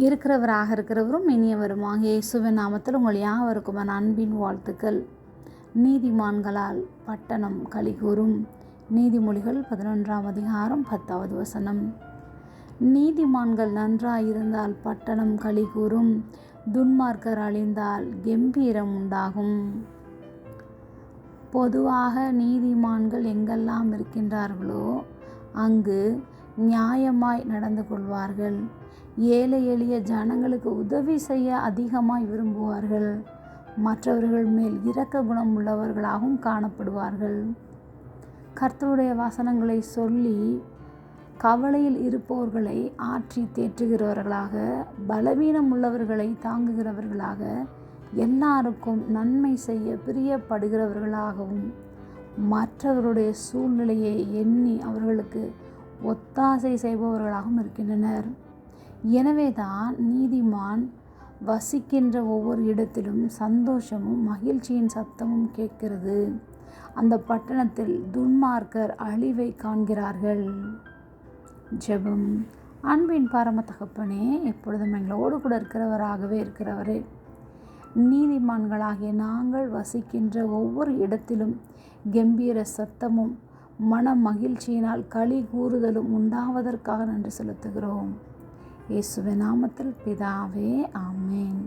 இருக்கிறவராக இருக்கிறவரும் இனியவருமாக இயேசுவின் நாமத்தில் உங்கள் யாவருக்கும் அன்பின் வாழ்த்துக்கள். நீதிமான்களால் பட்டணம் கலிகூறும் நீதிமொழிகள் பதினொன்றாம் அதிகாரம் பத்தாவது வசனம். நீதிமான்கள் நன்றாயிருந்தால் பட்டணம் கலிகூறும் துன்மார்க்கர் அழிந்தால் கம்பீரம் உண்டாகும். பொதுவாக நீதிமான்கள் எங்கெல்லாம் இருக்கின்றார்களோ அங்கு நியாயமாய் நடந்து கொள்வார்கள். ஏழை எளிய ஜனங்களுக்கு உதவி செய்ய அதிகமாய் விரும்புவார்கள். மற்றவர்கள் மேல் இரக்க குணம் உள்ளவர்களாகவும் காணப்படுவார்கள். கர்த்தருடைய வசனங்களை சொல்லி கவலையில் இருப்பவர்களை ஆற்றி தேற்றுகிறவர்களாக பலவீனம் உள்ளவர்களை தாங்குகிறவர்களாக எல்லாருக்கும் நன்மை செய்ய பிரியப்படுகிறவர்களாகவும் மற்றவருடைய சூழ்நிலையை எண்ணி அவர்களுக்கு ஒத்தாசை செய்பவர்களாகவும் இருக்கின்றனர். எனவே தான் நீதிமான் வசிக்கின்ற ஒவ்வொரு இடத்திலும் சந்தோஷமும் மகிழ்ச்சியின் சத்தமும் கேட்கிறது. அந்த பட்டணத்தில் துன்மார்க்கர் அழிவை காண்கிறார்கள். ஜெபம். அன்பின் பரம தகப்பனே எப்பொழுதும் எங்களோடு கூட இருக்கிறவராகவே இருக்கிறவரே. நீதிமான்களாகிய நாங்கள் வசிக்கின்ற ஒவ்வொரு இடத்திலும் கம்பீர சத்தமும் மன மகிழ்ச்சியினால் களி கூறுதலும் உண்டாவதற்காக நன்றி செலுத்துகிறோம். இயேசுவின் நாமத்தில் பிதாவே ஆமேன்.